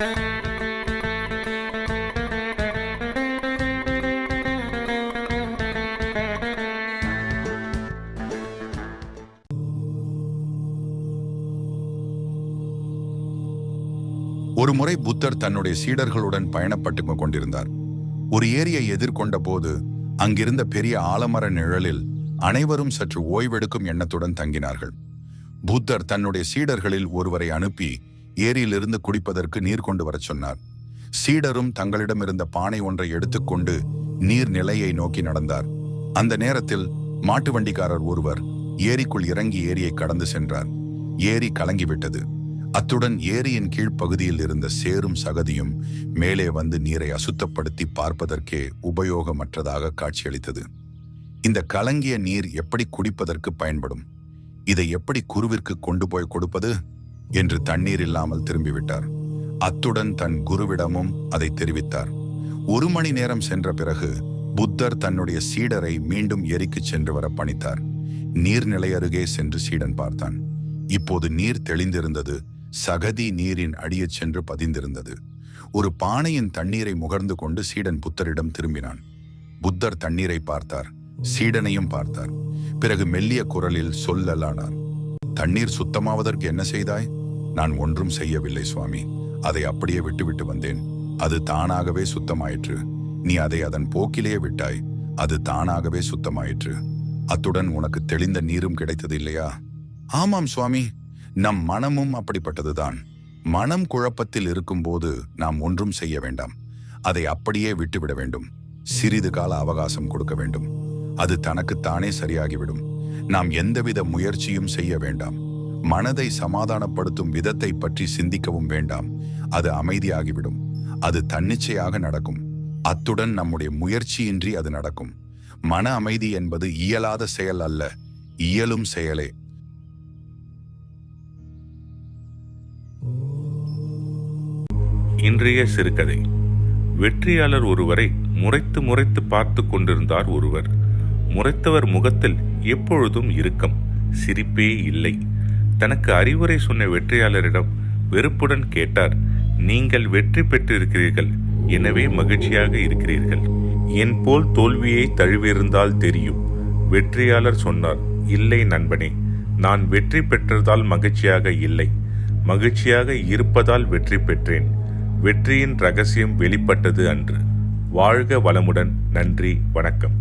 ஒரு முறை புத்தர் தன்னுடைய சீடர்களுடன் பயணப்பட்டு கொண்டிருந்தார். ஒரு ஏரியை எதிர்கொண்ட போது அங்கிருந்த பெரிய ஆலமர நிழலில் அனைவரும் சற்று ஓய்வெடுக்கும் எண்ணத்துடன் தங்கினார்கள். புத்தர் தன்னுடைய சீடர்களில் ஒருவரை அனுப்பி ஏரியிலிருந்து குடிப்பதற்கு நீர் கொண்டு வரச் சொன்னார். சீடரும் தங்களிடம் இருந்த பானை ஒன்றை எடுத்துக்கொண்டு நீர் நிலையை நோக்கி நடந்தார். அந்த நேரத்தில் மாட்டு வண்டிக்காரர் ஒருவர் ஏரிக்குள் இறங்கி ஏரியை கடந்து சென்றார். ஏரி கலங்கிவிட்டது. அத்துடன் ஏரியின் கீழ்ப்பகுதியில் இருந்த சேரும் சகதியும் மேலே வந்து நீரை அசுத்தப்படுத்தி பார்ப்பதற்கே உபயோகமற்றதாக காட்சியளித்தது. இந்த கலங்கிய நீர் எப்படி குடிப்பதற்கு பயன்படும்? இதை எப்படி குருவிற்கு கொண்டு போய் கொடுப்பது? என்று தண்ணீர் இல்லாமல் திரும்பிவிட்டார். அத்துடன் தன் குருவிடமும் அதை தெரிவித்தார். ஒரு மணி நேரம் சென்ற பிறகு புத்தர் தன்னுடைய சீடரை மீண்டும் எரிக்கு சென்று வர பணித்தார். நீர்நிலை அருகே சென்று சீடன் பார்த்தான். இப்போது நீர் தெளிந்திருந்தது சகதி நீரின் அடியச் சென்று பதிந்திருந்தது. ஒரு பானையின் தண்ணீரை முகர்ந்து கொண்டு சீடன் புத்தரிடம் திரும்பினான். புத்தர் தண்ணீரை பார்த்தார் சீடனையும் பார்த்தார். பிறகு மெல்லிய குரலில் சொல்லலானார் தண்ணீர் சுத்தமாவதற்கு என்ன செய்தாய்? நான் ஒன்றும் செய்யவில்லை சுவாமி. அதை அப்படியே விட்டுவிட்டு வந்தேன். அது தானாகவே சுத்தமாயிற்று. நீ அதை அதன் போக்கிலேயே விட்டாய். அது தானாகவே சுத்தமாயிற்று. அத்துடன் உனக்கு தெளிந்த நீரும் கிடைத்தது இல்லையா? ஆமாம் சுவாமி. நம் மனமும் அப்படிப்பட்டதுதான். மனம் குழப்பத்தில் இருக்கும்போது நாம் ஒன்றும் செய்ய வேண்டாம். அதை அப்படியே விட்டுவிட வேண்டும். சிறிது கால அவகாசம் கொடுக்க வேண்டும். அது தனக்குத்தானே சரியாகிவிடும். நாம் எந்தவித முயற்சியும் செய்ய வேண்டாம். மனதை சமாதானப்படுத்தும் விதத்தை பற்றி சிந்திக்கவும் வேண்டாம். அது அமைதியாகிவிடும். அது தன்னிச்சையாக நடக்கும். அத்துடன் நம்முடைய முயற்சியின்றி அது நடக்கும். மன அமைதி என்பது இயலாத செயல் அல்ல. இயலும் செயலே. இன்றைய சிறுகதை. வெற்றியாளர் ஒருவரை முறைத்து முறைத்து பார்த்து கொண்டிருந்தார் ஒருவர். முறைத்தவர் முகத்தில் எப்பொழுதும் இறுக்கம். சிரிப்பே இல்லை. தனக்கு அறிவுரை சொன்ன வெற்றியாளரிடம் வெறுப்புடன் கேட்டார் நீங்கள் வெற்றி பெற்றிருக்கிறீர்கள். எனவே மகிழ்ச்சியாக இருக்கிறீர்கள். என் போல் தோல்வியை தழுவியிருந்தால் தெரியும். வெற்றியாளர் சொன்னார் இல்லை நண்பனே நான் வெற்றி பெற்றதால் மகிழ்ச்சியாக இல்லை. மகிழ்ச்சியாக இருப்பதால் வெற்றி பெற்றேன். வெற்றியின் ரகசியம் வெளிப்பட்டது அன்று. வாழ்க வளமுடன். நன்றி வணக்கம்.